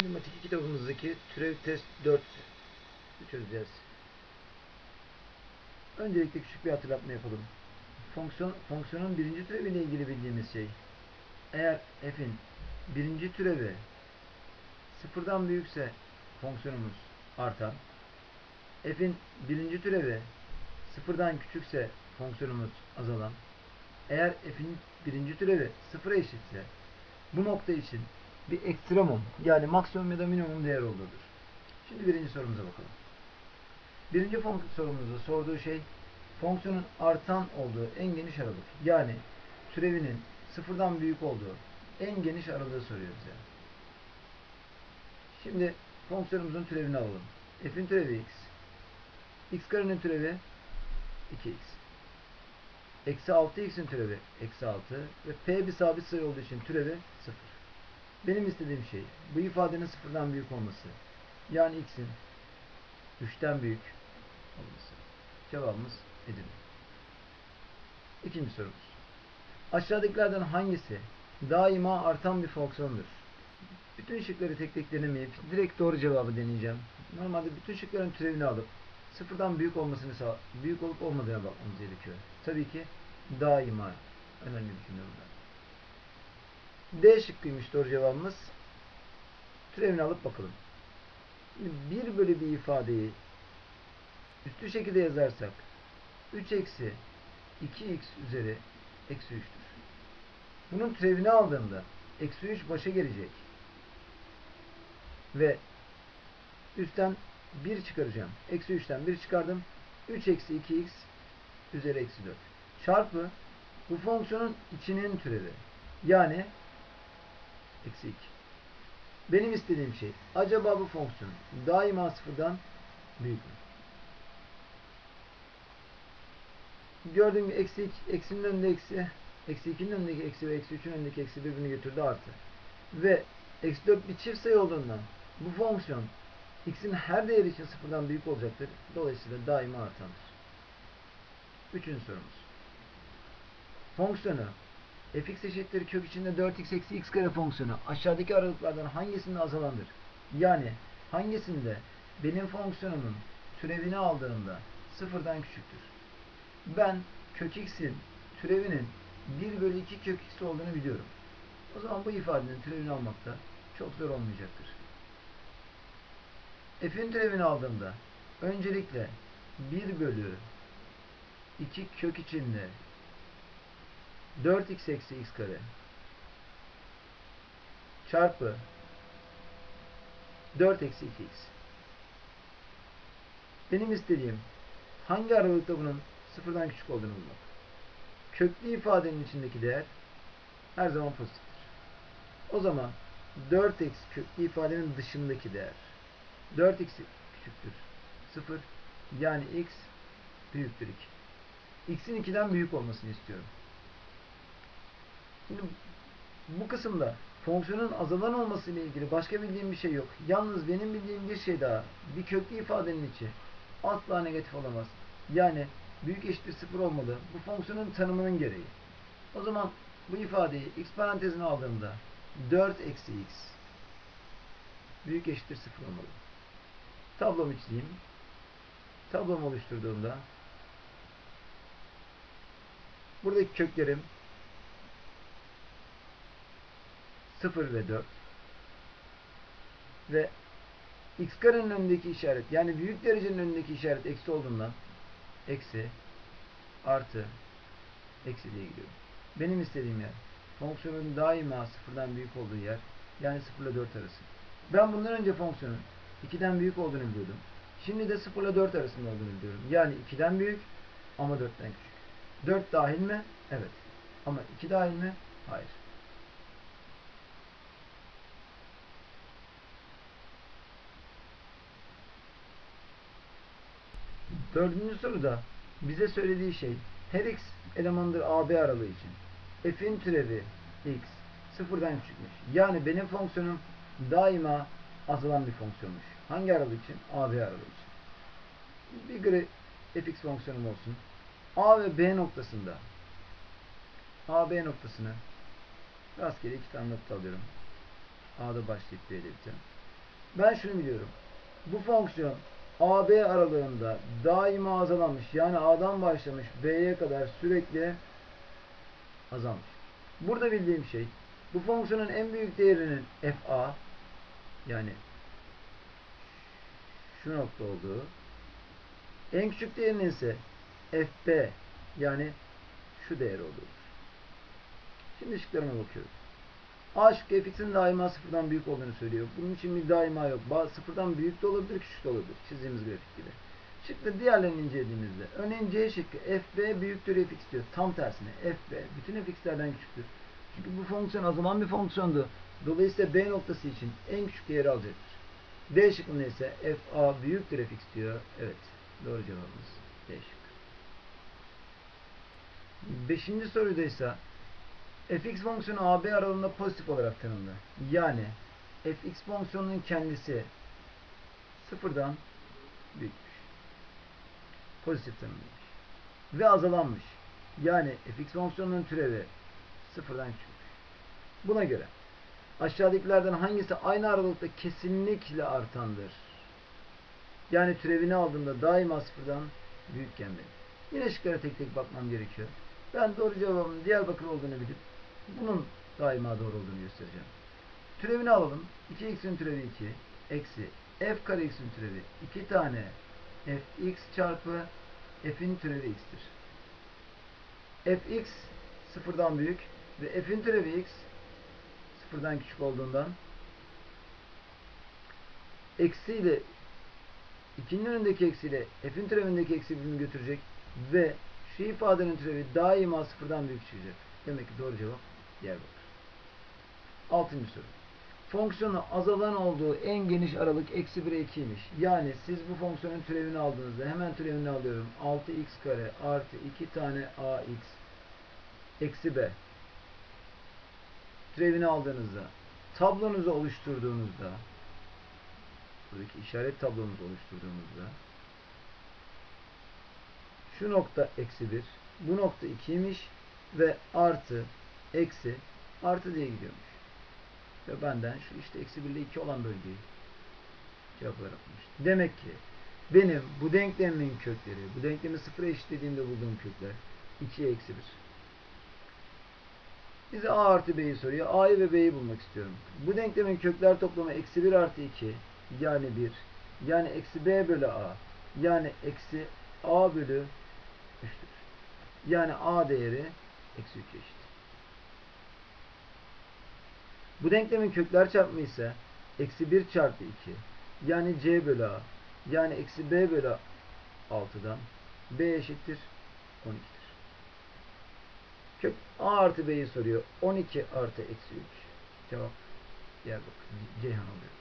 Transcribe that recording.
Matematik kitabımızdaki türev test 4 çözeceğiz. Öncelikle küçük bir hatırlatma yapalım. Fonksiyon, fonksiyonun birinci türeviyle ilgili bildiğimiz şey. Eğer f'in birinci türevi sıfırdan büyükse fonksiyonumuz artan. F'in birinci türevi sıfırdan küçükse fonksiyonumuz azalan. Eğer f'in birinci türevi sıfıra eşitse bu nokta için bir ekstremum yani maksimum ya da minimum değer olduğudur. Şimdi birinci sorumuza bakalım. Birinci sorumuzda sorduğu şey fonksiyonun artan olduğu en geniş aralık. Yani türevinin sıfırdan büyük olduğu en geniş aralığı soruyor bize. Şimdi fonksiyonumuzun türevini alalım. F'in türevi x. x karenin türevi 2x. Eksi 6x'in türevi eksi 6 ve p bir sabit sayı olduğu için türevi 0. Benim istediğim şey bu ifadenin sıfırdan büyük olması. Yani x'in 3'ten büyük olması. Cevabımız Edirne. İkinci sorumuz. Aşağıdakilerden hangisi daima artan bir fonksiyondur? Bütün şıkları tek tek denemeyip direkt doğru cevabı deneyeceğim. Normalde bütün şıkların türevini alıp sıfırdan büyük olmasını büyük olup olmadığına bakmamız gerekiyor. Tabii ki daima önemli bir cümle burada. D şıkkıymış doğru cevabımız. Türevini alıp bakalım. Şimdi 1 bölü bir ifadeyi üstü şekilde yazarsak 3 eksi 2x üzeri eksi 3'tür. Bunun türevini aldığımda eksi 3 başa gelecek. Ve üstten 1 çıkaracağım. Eksi 3'ten 1 çıkardım. 3 eksi 2x üzeri eksi 4. Çarpı bu fonksiyonun içinin türevi. Yani eksi 2. Benim istediğim şey acaba bu fonksiyon daima sıfırdan büyük mü? Gördüğüm gibi eksi 2, eksinin önünde eksi, eksi 2'nin önündeki eksi ve eksi 3'ün önündeki eksi birbirini götürdü artı. Ve eksi 4 bir çift sayı olduğundan bu fonksiyon x'in her değeri için sıfırdan büyük olacaktır. Dolayısıyla daima artandır. Üçüncü sorumuz. Fonksiyonu fx eşittir kök içinde 4x eksi x kare fonksiyonu aşağıdaki aralıklardan hangisinde azalandır? Yani hangisinde benim fonksiyonumun türevini aldığımda sıfırdan küçüktür? Ben kök x'in türevinin 1 bölü 2 kök x olduğunu biliyorum. O zaman bu ifadenin türevini almakta çok zor olmayacaktır. F'in türevini aldığımda öncelikle 1 bölü 2 kök içinde 4x eksi x kare çarpı 4 eksi 2x. Benim istediğim hangi aralıkta bunun sıfırdan küçük olduğunu bulmak. Köklü ifadenin içindeki değer her zaman pozitiftir. O zaman 4 eksi köklü ifadenin dışındaki değer 4x küçüktür 0 yani x büyüktür 2. x'in 2'den büyük olmasını istiyorum. Şimdi bu kısımda fonksiyonun azalan olması ile ilgili başka bildiğim bir şey yok. Yalnız benim bildiğim bir şey daha. Bir köklü ifadenin içi asla negatif olamaz. Yani büyük eşittir sıfır olmalı. Bu fonksiyonun tanımının gereği. O zaman bu ifadeyi x parantezine aldığımda 4 eksi x büyük eşittir sıfır olmalı. Tablomu çizeyim. Tablomu oluşturduğumda buradaki köklerim 0 ve 4 ve x karenin önündeki işaret yani büyük derecenin önündeki işaret eksi olduğundan eksi artı eksi diye gidiyorum. Benim istediğim yer fonksiyonun daima sıfırdan büyük olduğu yer yani 0 ile 4 arası. Ben bundan önce fonksiyonun 2'den büyük olduğunu biliyordum. Şimdi de 0 ile 4 arasında olduğunu biliyorum. Yani 2'den büyük ama 4'ten küçük. 4 dahil mi? Evet. Ama 2 dahil mi? Hayır. Dördüncü soruda bize söylediği şey her x elemandır AB aralığı için. F'in türevi x sıfırdan küçükmüş. Yani benim fonksiyonum daima azalan bir fonksiyonmuş. Hangi aralığı için? AB aralığı için. Bir göre fx fonksiyonum olsun. A ve B noktasında AB noktasını rastgele iki tane nokta alıyorum. A'da başlayıp B'de biten. Ben şunu biliyorum. Bu fonksiyon AB aralığında daima azalamış. Yani A'dan başlamış B'ye kadar sürekli azalmış. Burada bildiğim şey bu fonksiyonun en büyük değerinin FA yani şu nokta olduğu en küçük değerinin ise FB yani şu değer olduğudur. Şimdi ışıklarıma bakıyorum. A şıkkı fx'in daima sıfırdan büyük olduğunu söylüyor. Bunun için bir daima yok. Bazı sıfırdan büyük de olabilir, küçük de olabilir. Çizdiğimiz grafik gibi. Şıkta diğerlerini incelediğimizde örneğin C şıkkı fb büyüktür fx diyor. Tam tersine fb bütün fx'lerden küçüktür. Çünkü bu fonksiyon azalan bir fonksiyondu. Dolayısıyla b noktası için en küçük değeri alacaktır. D şıkkında ise fa büyüktür fx diyor. Evet. Doğru cevabımız D şıkkı. Beşinci soruda ise fx fonksiyonu AB aralığında pozitif olarak tanımlı. Yani fx fonksiyonunun kendisi sıfırdan büyükmüş. Pozitif tanımlıymış. Ve azalanmış. Yani fx fonksiyonunun türevi sıfırdan küçükmüş. Buna göre aşağıdakilerden hangisi aynı aralıkta kesinlikle artandır? Yani türevini aldığımda daima sıfırdan büyükken benim. Yine şıklara tek tek bakmam gerekiyor. Ben doğru cevabın Diyarbakır olduğunu bilip bunun daima doğru olduğunu göstereceğim. Türevini alalım. 2x'in türevi 2 eksi f kare x'in türevi 2 tane fx çarpı f'in türevi x'tir. fx sıfırdan büyük ve f'in türevi x sıfırdan küçük olduğundan eksiyle ikinin önündeki eksiyle f'in türevindeki eksi birbirini götürecek ve şu ifadenin türevi daima sıfırdan büyük çıkacak. Demek ki doğru cevap Diyarbakır. Altıncı soru. Fonksiyonu azalan olduğu en geniş aralık eksi 1'e 2'ymiş. Yani siz bu fonksiyonun türevini aldığınızda hemen türevini alıyorum. 6x kare artı 2 tane ax eksi b türevini aldığınızda tablonuzu oluşturduğunuzda buradaki işaret tablomuzu oluşturduğumuzda şu nokta eksi 1 bu nokta 2'ymiş ve artı eksi artı diye gidiyormuş. Ve benden şu işte eksi 1 ile 2 olan bölgeyi cevap olarak. Demek ki benim bu denklemimin kökleri, bu denklemi sıfıra eşitlediğimde bulduğum kökler 2'ye eksi 1. Bize a artı b'yi soruyor. a'yı ve b'yi bulmak istiyorum. Bu denklemin kökler toplamı eksi 1 artı 2 yani 1 yani eksi b bölü a yani eksi a bölü 3'tür. Yani a değeri eksi 3 eşit. Bu denklemin kökler çarpımı ise eksi 1 çarpı 2 yani c bölü a yani eksi b bölü 6'dan b eşittir 12'dir. Kök a artı b'yi soruyor. 12 artı eksi 3. Cevap Diyarbakır. Ceyhan olacaktır.